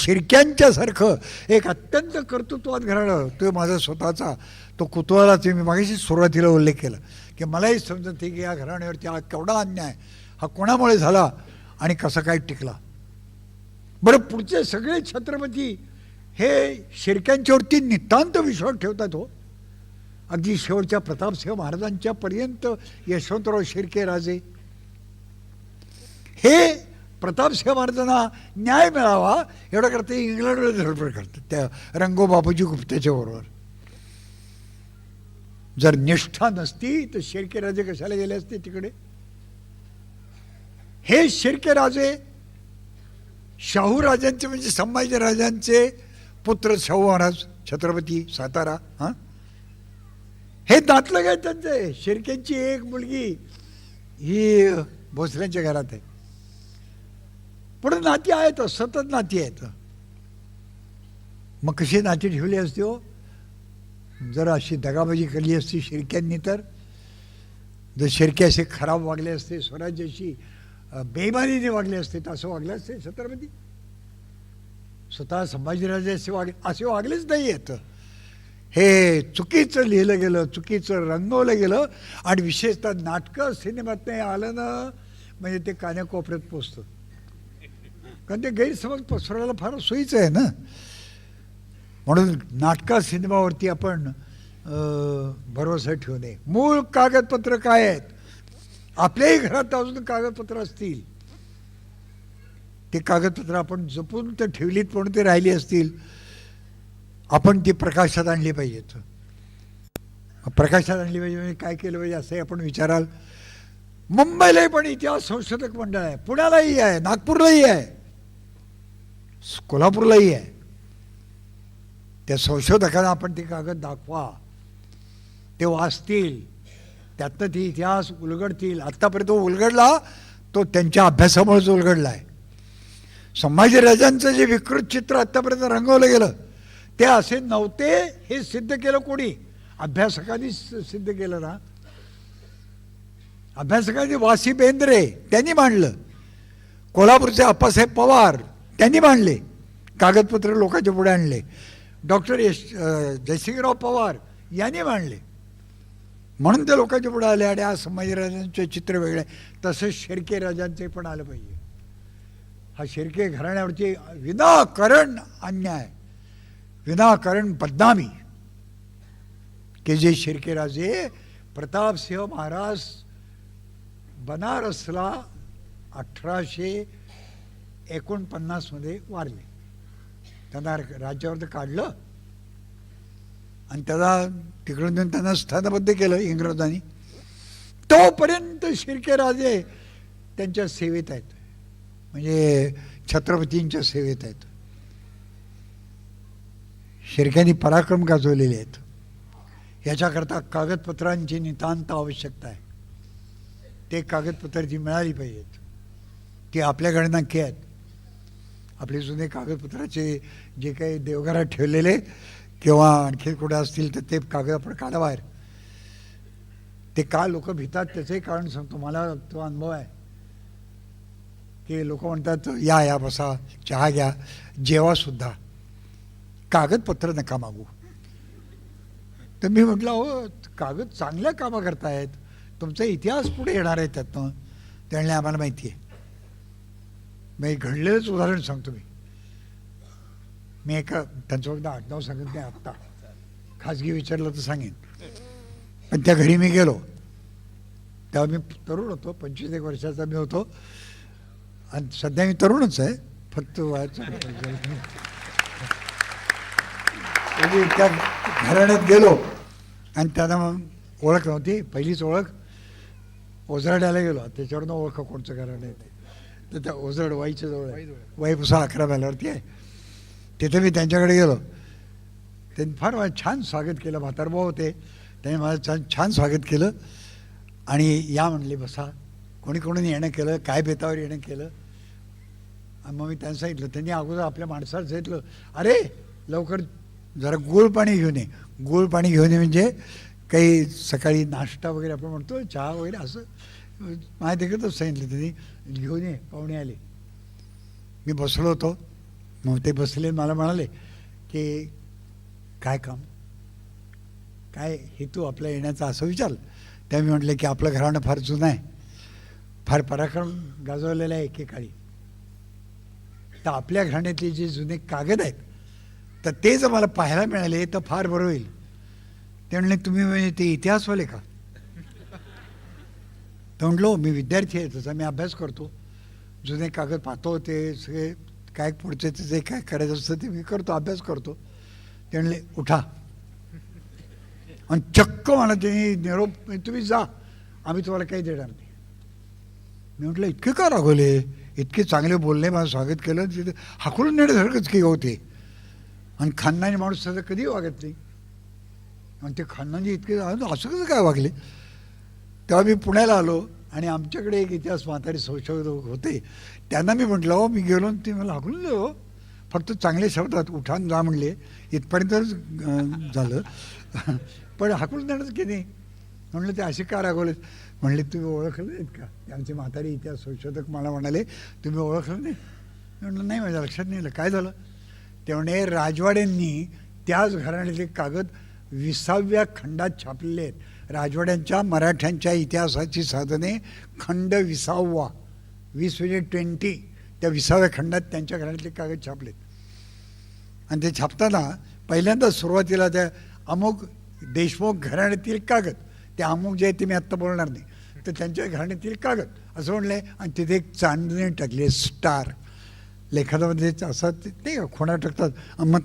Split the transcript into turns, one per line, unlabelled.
शिरक्यांच्यासारखं एक अत्यंत कर्तृत्वात घराणं तो माझा स्वतःचा तो कुतूहलाचा मी मागेशी सुरुवातीला उल्लेख केला की मलाही समजत नाही की या घराण्यावरती हा केवढा अन्याय हा कोणामुळे झाला आणि कसा काय टिकला. बरं पुढचे सगळे छत्रपती हे शिरक्यांच्यावरती नितांत विश्वास ठेवतात हो. अगदी शेवटच्या प्रतापसिंह महाराजांच्या पर्यंत यशवंतराव शिर्के राजे. हे प्रतापसिंह महाराजांना न्याय मिळावा. एवढं करता इंग्लंडवर धडपड करतात त्या रंगो बापूजी गुप्त्याच्याबरोबर जर निष्ठा नसती तर शिर्के राजे कशाला गेले असते तिकडे? हे शिर्के राजे शाहू राजांचे म्हणजे संभाजी राजांचे पुत्र शाहू महाराज छत्रपती सातारा हा? हे दातलं काय त्यांचे? शिर्केंची एक मुलगी ही भोसल्यांच्या घरात आहे. पुढे नाती आहेत सतत नाती आहेत. मग कशी नाती ठेवली असती हो? जर अशी दगाबाजी केली असती शिरक्यांनी तर. जर शिरके असे खराब वागले असते स्वराज्याशी बेमानीने वागले असते तर असं वागले असते छत्रपती. स्वतः संभाजीराजे असे वाग असे वागलेच नाही आहेत. हे चुकीचं लिहिलं गेलं चुकीचं रंगवलं गेलं आणि विशेषतः नाटकं सिनेमात नाही आलं ना म्हणजे ते कान्याकोपऱ्यात पोचतं. कारण ते गैरसमज पसरवायला फार सोयीचं आहे ना. म्हणून नाटका सिनेमावरती आपण भरोसा ठेवू नये. मूळ कागदपत्र काय आहेत? आपल्याही घरात अजून कागदपत्र असतील. ते कागदपत्र आपण जपून तर ठेवलीत म्हणून ते राहिली असतील. आपण ती प्रकाशात आणली पाहिजेत. प्रकाशात आणली पाहिजे म्हणजे काय केलं पाहिजे असंही आपण विचाराल. मुंबईलाही पण इतिहास संशोधक मंडळ आहे. पुण्यालाही आहे. नागपूरलाही आहे. कोल्हापूरलाही आहे. त्या संशोधकांना आपण ते कागद दाखवा. ते वाचतील. त्यातनं ती इतिहास उलगडतील. आत्तापर्यंत उलगडला तो त्यांच्या अभ्यासामुळेच उलगडला आहे संभाजीराजांचं जे विकृत चित्र आत्तापर्यंत रंगवलं गेलं ते असे नव्हते हे सिद्ध केलं कोणी? अभ्यासकांनी सिद्ध केलं ना? अभ्यासकांनी वासी बेंद्रे त्यांनी मांडलं. कोल्हापूरचे अप्पासाहेब पवार त्यांनी मांडले कागदपत्र लोकांच्या पुढे आणले. डॉक्टर यश जयसिंगराव पवार यांनी मांडले म्हणून ते लोकांच्या पुढे आले आणि आज संभाजीराजांचे चित्र वेगळे. तसंच शिर्के राजांचे पण आलं पाहिजे. हा शिर्के घराण्यावरची विनाकारण अन्याय. विनाकारण बदनामी. की जे शिर्के राजे प्रतापसिंह महाराज बनारसला अठराशे एकोणपन्नासमध्ये वारले. त्यांना राज्यावर काढलं. आणि त्याला तिकडून देऊन त्यांना स्थानबद्ध केलं इंग्रजांनी. तोपर्यंत शिर्के राजे त्यांच्या सेवेत आहेत. म्हणजे छत्रपतींच्या सेवेत आहेत. शिर्क्यांनी पराक्रम गाजवलेले आहेत. याच्याकरता कागदपत्रांची नितांत आवश्यकता आहे. ते कागदपत्र जी मिळाली पाहिजेत ती आपल्याकडे नक्की आहेत आपले जुने कागदपत्राचे जे काही देवघरात ठेवलेले किंवा आणखी कुठे असतील तर ते कागद आपण काढा बाहेर ते का लोक भितात त्याचंही कारण सांगतो. मला तो अनुभव आहे. की लोक म्हणतात या या बसा चहा घ्या जेवासुद्धा कागदपत्र नका मागू. तर मी म्हटलं हो कागद चांगल्या कामं करतायत तुमचा इतिहास पुढे येणार आहे त्यातनं. त्यामुळे आम्हाला माहिती आहे. मी घडलेलंच उदाहरण सांगतो मी. मी एका त्यांचं एकदा आडनाव सांगत नाही आत्ता. खाजगी विचारलं तर सांगेन. पण त्या घरी मी गेलो. तेव्हा मी तरुण होतो पंचवीस एक वर्षाचा मी होतो. आणि सध्या मी तरुणच आहे फक्त वयाचं म्हणजे त्या घराण्यात गेलो. आणि त्यांना मग ओळख नव्हती पहिलीच ओळख. ओझराड्याला गेलो. त्याच्यावरनं ओळख कोणचं घराणं आहे ते. तर त्या ओझरड वाईच्या जवळ आहे. वाईपासून अकरा मैलावरती आहे. तिथे मी त्यांच्याकडे गेलो. त्यांनी फार मला छान स्वागत केलं. म्हातारभाऊ होते. त्यांनी मला छान छान स्वागत केलं. आणि या म्हणले बसा. कोणी कोणी येणं केलं काय बेतावर येणं केलं. आणि मग मी त्यांना सांगितलं त्यांनी अगोदर आपल्या माणसाला सांगितलं अरे लवकर जरा गुळ पाणी घेऊन ये. गुळ पाणी घेऊन ये म्हणजे काही सकाळी नाश्ता वगैरे आपण म्हणतो चहा वगैरे असं. माझ्या देखतच सांगितलं त्यांनी घेऊन ये पाहुणे आले. मी बसलो होतो. मग ते बसले मला म्हणाले की काय काम? काय हेतू आपल्या येण्याचा असं विचारलं? त्या मी म्हटलं की आपलं घराणं फार जुनं आहे. फार पराक्रम गाजवलेलं आहे एकेकाळी तर आपल्या घराण्यातले जे जुने कागद आहेत तर ते जर मला पाहायला मिळाले तर फार बरं होईल. ते म्हणले तुम्ही म्हणजे ते इतिहासवाले का? तर म्हटलो मी विद्यार्थी आहे तसा मी अभ्यास करतो. जुने कागद पाहतो ते सगळे काय पुढचे ते जे काय करायचं असतं ते मी करतो अभ्यास करतो. ते म्हणले उठा. आणि चक्क मला त्यांनी निरोप तुम्ही जा. आम्ही तुम्हाला काही देणार नाही. मी म्हटलं इतके का रागवले? इतके चांगले बोलले मला स्वागत केलं. तिथे हाकलून नेण्यासारखंच की होते. आणि खान्नाने माणूस तसं कधी वागत नाही. आणि ते खान्नाने इतके असं कसं काय वागले? तेव्हा मी पुण्याला आलो आणि आमच्याकडे एक इतिहास म्हातारे संशोधक होते. त्यांना मी म्हटलं हो मी गेलो ते मला हाकलून दिलं हो. फक्त चांगले शब्दात उठान जा म्हणले. इथपर्यंतच झालं. पण हाकलून देणंच की नाही? म्हणलं ते असे का रागवले म्हणले तुम्ही ओळखलं नाहीत का? त्यांचे म्हातारी म्हातारे इतिहास संशोधक मला म्हणाले तुम्ही ओळखलं नाही. म्हटलं नाही माझ्या लक्षात नाही आलं. काय झालं? तेवढे राजवाड्यांनी त्याच घराण्याचे कागद विसाव्या खंडात छापलेले आहेत. राजवाड्यांच्या मराठ्यांच्या इतिहासाची साधने खंड विसावा. वीस म्हणजे ट्वेंटी. त्या विसाव्या खंडात त्यांच्या घराण्यातले कागद छापलेत. आणि ते छापताना पहिल्यांदा सुरुवातीला त्या अमुक देशमुख घराण्यातील कागद. ते अमुक जे आहे ते मी आत्ता बोलणार नाही. तर त्यांच्या घराण्यातील कागद. असं म्हणलं आहे आणि तिथे एक चांदणी टाकली स्टार. लेखनामध्ये असं ते नाही का खुणा टाकतात मग